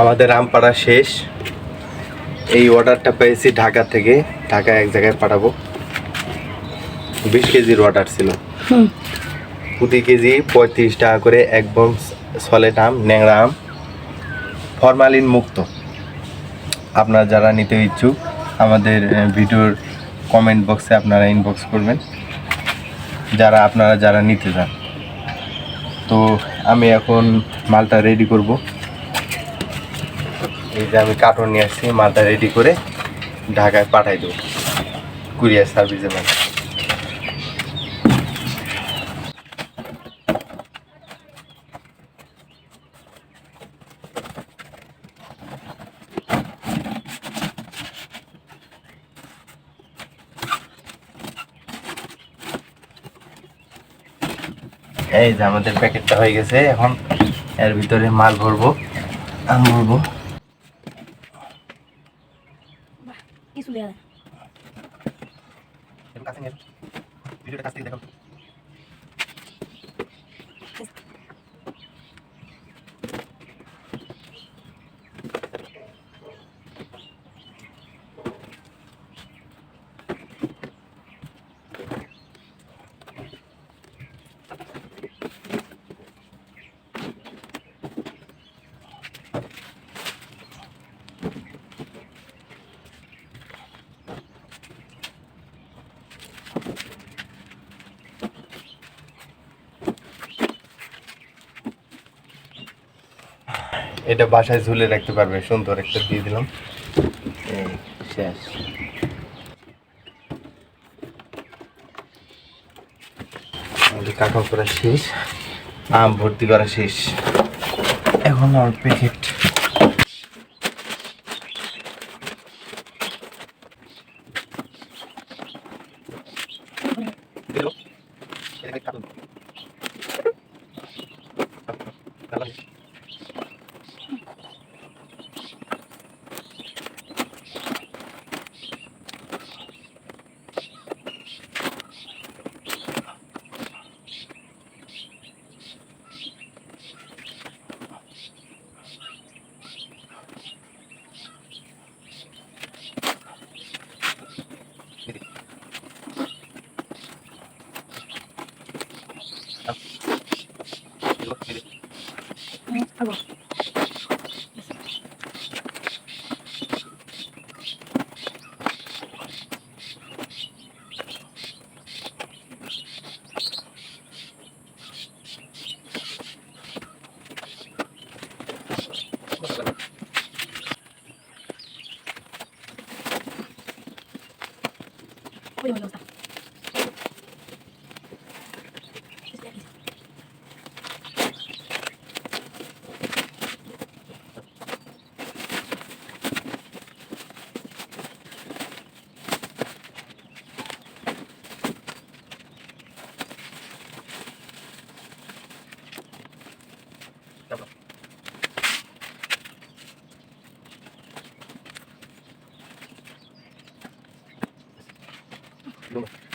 আমাদের আমপাড়া শেষ। এই অর্ডারটা পেয়েছি ঢাকা থেকে। ঢাকা এক জায়গায় পাঠাবো। বিশ কেজির অর্ডার ছিল। প্রতি কেজি পঁয়ত্রিশ টাকা করে এক একদম সলেট আম ন্যাংরা আম ফরমালিন মুক্ত। আপনারা যারা নিতে ইচ্ছুক আমাদের ভিডিওর কমেন্ট বক্সে আপনারা ইনবক্স করবেন। যারা আপনারা যারা নিতে চান। তো আমি এখন মালটা রেডি করব। এই যে আমি কার্টন নিয়ে আসছি, মালটা রেডি করে ঢাকায় পাঠাই দেবো। কুরিয়ার সার্ভিসের মাধ্যমে এই যে আমাদের প্যাকেটটা হয়ে গেছে, এখন এর ভিতরে মাল ভরবো, আম ভরবো। কিছু লেগে ভিডিওটা কাছ থেকে দেখো এটা বাসায় ঝুলে রাখতে পারবে, সুন্দর একটা দিয়ে দিলাম। শেষ। কাকা করা শেষ, আম ভর্তি করা শেষ। এখন আমার প্যাকেট। あごこれも良さ Спасибо.